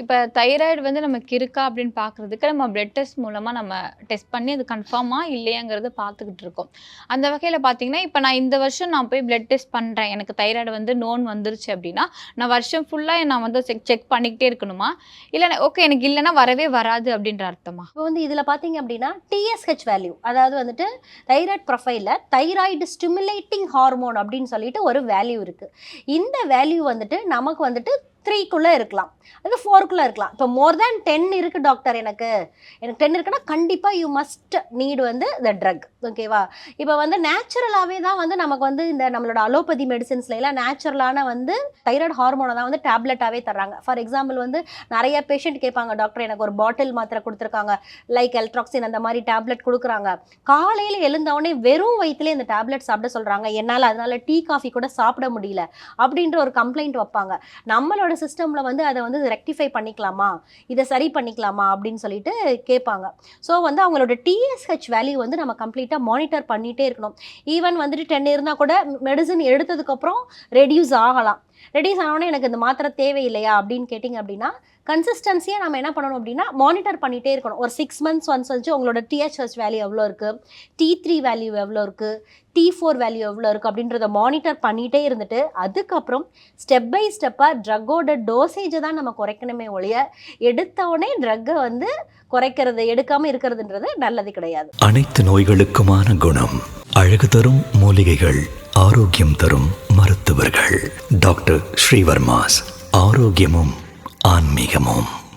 இப்போ தைராய்டு வந்து நமக்கு இருக்கா அப்படின்னு பார்க்குறதுக்கு நம்ம பிளட் டெஸ்ட் மூலமாக நம்ம டெஸ்ட் பண்ணி அது கன்ஃபார்மாக இல்லையாங்கிறத பார்த்துக்கிட்டு இருக்கோம். அந்த வகையில் பார்த்தீங்கன்னா இப்போ நான் இந்த வருஷம் நான் போய் பிளட் டெஸ்ட் பண்ணுறேன் எனக்கு தைராய்டு வந்து நோன் வந்துருச்சு அப்படின்னா நான் வருஷம் ஃபுல்லாக நான் வந்து செக் செக் பண்ணிக்கிட்டே இருக்கணுமா? இல்லை ஓகே எனக்கு இல்லைன்னா வரவே வராது அப்படின்ற அர்த்தமா? இப்போ வந்து இதில் பார்த்தீங்க அப்படின்னா டிஎஸ்ஹெச் வேல்யூ அதாவது வந்துட்டு தைராய்டு ப்ரொஃபைலில் தைராய்டு ஸ்டிமுலேட்டிங் ஹார்மோன் அப்படின்னு சொல்லிட்டு ஒரு வேல்யூ இருக்குது இந்த வேல்யூ வந்துட்டு நமக்கு வந்துட்டு த்ரீக்குள்ளே இருக்கலாம். அது ஃபோருக்குள்ளே இருக்கலாம். இப்போ மோர் தேன் டென் இருக்குது டாக்டர் எனக்கு. எனக்கு டென் இருக்குன்னா கண்டிப்பாக யூ மஸ்ட் நீட் வந்து த ட்ரக் ஓகேவா இப்போ வந்து நேச்சுரலாகவே தான் வந்து நமக்கு வந்து இந்த நம்மளோட அலோபதி மெடிசின்ஸ்ல எல்லாம் நேச்சுரலான வந்து தைராய்டு ஹார்மோனை தான் வந்து டேப்லெட்டாகவே தர்றாங்க. ஃபார் எக்ஸாம்பிள் வந்து நிறைய பேஷண்ட் கேட்பாங்க டாக்டர் எனக்கு ஒரு பாட்டில் மாத்திரை கொடுத்துருக்காங்க. லைக் எல்ட்ராக்சின் அந்த மாதிரி டேப்லெட் கொடுக்குறாங்க. காலையில் எழுந்தவொடனே வெறும் வயிற்றுலேயே இந்த டேப்லெட் சாப்பிட சொல்கிறாங்க என்னால் அதனால் டீ காஃபி கூட சாப்பிட முடியல. அப்படின்ற ஒரு கம்ப்ளைண்ட் வைப்பாங்க. நம்மளோட சிஸ்டமில் வந்து அதை வந்து ரெக்டிஃபை பண்ணிக்கலாமா? இதை சரி பண்ணிக்கலாமா? அப்படின்னு சொல்லிட்டு கேட்பாங்க. ஸோ வந்து அவங்களோட டிஎஸ்ஹெச் வேல்யூ வந்து நம்ம கம்ப்ளீட்டாக மானிட்டர் பண்ணிகிட்டே இருக்கணும். ஈவன் வந்துட்டு டென் இருந்தால் கூட மெடிசன் எடுத்ததுக்கப்புறம் ரெடியூஸ் ஆகலாம். ரெடியூஸ் ஆனோடனே எனக்கு இந்த மாத்திரை தேவையில்லையா அப்படின்னு கேட்டிங்க அப்படின்னா கன்சிஸ்டன்சியாக நம்ம என்ன பண்ணணும் அப்படின்னா மானிட்டர் பண்ணிகிட்டே இருக்கணும். ஒரு சிக்ஸ் மந்த்ஸ் ஒன்ஸ் வச்சு உங்களோட டிஹெச்எஸ் வேல்யூ எவ்வளோ இருக்குது டி த்ரீ வேல்யூ எவ்வளோ இருக்குது டி ஃபோர் வேல்யூ எவ்வளோ இருக்குது அப்படின்றத மானிட்டர் பண்ணிகிட்டே இருந்துட்டு அதுக்கப்புறம் ஸ்டெப் பை ஸ்டெப்பாக ட்ரக்கோட டோசேஜை தான் நம்ம குறைக்கணுமே ஒழிய எடுத்தவுடனே ட்ரக்கை வந்து குறைக்கிறது எடுக்காமல் இருக்கிறதுன்றது நல்லது கிடையாது. அனைத்து நோய்களுக்குமான குணம் அழகு தரும் மூலிகைகள். ஆரோக்கியம் தரும் மருத்துவர்கள். டாக்டர் ஸ்ரீவர்மாஸ் ஆரோக்கியமும் ஆன்மீகமும்.